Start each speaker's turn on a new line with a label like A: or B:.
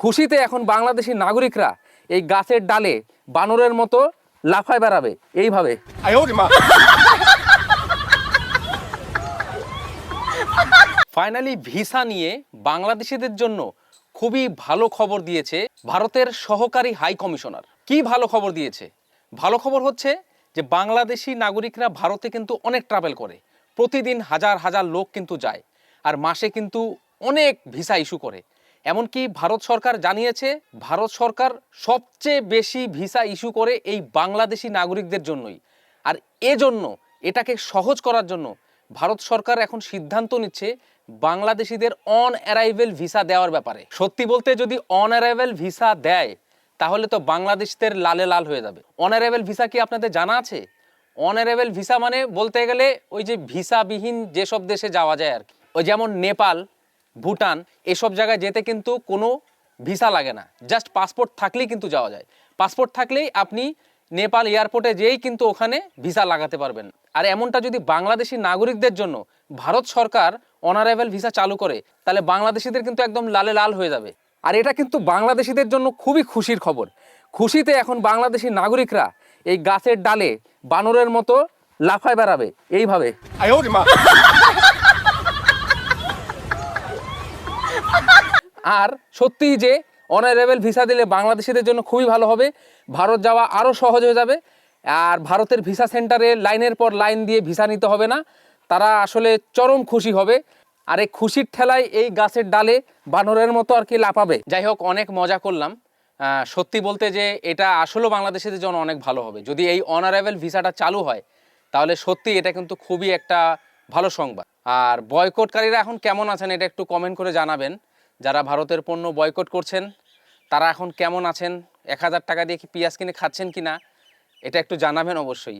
A: খুশিতে এখন বাংলাদেশি নাগরিকরা এই গাছের ডালে বানরের মতো লাফায় বেড়াবে। এইভাবে। ফাইনালি ভিসা নিয়ে বাংলাদেশিদের জন্য খুবই ভালো খবর দিয়েছে ভারতের সহকারী হাই কমিশনার। কি ভালো খবর দিয়েছে? ভালো খবর হচ্ছে যে বাংলাদেশি নাগরিকরা ভারতে কিন্তু অনেক ট্রাভেল করে। প্রতিদিন হাজার হাজার লোক কিন্তু যায়। আর মাসে কিন্তু অনেক ভিসা ইস্যু করে। এমনকি ভারত সরকার জানিয়েছে ভারত সরকার সবচেয়ে বেশি ভিসা ইস্যু করে এই বাংলাদেশি নাগরিকদের জন্যই। আর এজন্য এটাকে সহজ করার জন্য ভারত সরকার এখন সিদ্ধান্ত নিচ্ছে বাংলাদেশিদের অন অ্যারাইভেল ভিসা দেওয়ার ব্যাপারে। সত্যি বলতে যদি অন অ্যারাইভেল ভিসা দেয়, তাহলে তো বাংলাদেশদের লালে লাল হয়ে যাবে। অন অ্যারাইভেল ভিসা কি আপনাদের জানা আছে? অন অ্যারাইভেল ভিসা মানে বলতে গেলে ওই যে ভিসাবিহীন যেসব দেশে যাওয়া যায় আর কি। ওই যেমন নেপাল ভুটান, এসব জায়গায় যেতে কিন্তু কোনো ভিসা লাগে না। জাস্ট পাসপোর্ট থাকলেই কিন্তু যাওয়া যায়। পাসপোর্ট থাকলেই আপনি নেপাল এয়ারপোর্টে যেয়েই কিন্তু ওখানে ভিসা লাগাতে পারবেন। আর এমনটা যদি বাংলাদেশি নাগরিকদের জন্য ভারত সরকার অনারাইভেল ভিসা চালু করে, তাহলে বাংলাদেশিদের কিন্তু একদম লালে লাল হয়ে যাবে। আর এটা কিন্তু বাংলাদেশিদের জন্য খুবই খুশির খবর। খুশিতে এখন বাংলাদেশি নাগরিকরা এই গাছের ডালে বানরের মতো লাফায় বেড়াবে। এইভাবে। আর সত্যিই যে অনারেবল ভিসা দিলে বাংলাদেশিদের জন্য খুবই ভালো হবে। ভারত যাওয়া আরও সহজ হয়ে যাবে। আর ভারতের ভিসা সেন্টারে লাইনের পর লাইন দিয়ে ভিসা নিতে হবে না। তারা আসলে চরম খুশি হবে। আর এই খুশির ঠেলায় এই গাছের ডালে বানরের মতো আর কি লাপাবে যাই হোক, অনেক মজা করলাম। সত্যি বলতে যে এটা আসলেও বাংলাদেশিদের জন্য অনেক ভালো হবে। যদি এই অনারেবল ভিসাটা চালু হয়, তাহলে সত্যি এটা কিন্তু খুবই একটা ভালো সংবাদ। আর বয়কটকারীরা এখন কেমন আছেন এটা একটু কমেন্ট করে জানাবেন। যারা ভারতের পণ্য বয়কট করছেন, তারা এখন কেমন আছেন? এক হাজার টাকা দিয়ে কি পেঁয়াজ কিনে খাচ্ছেন কি না এটা একটু জানাবেন অবশ্যই।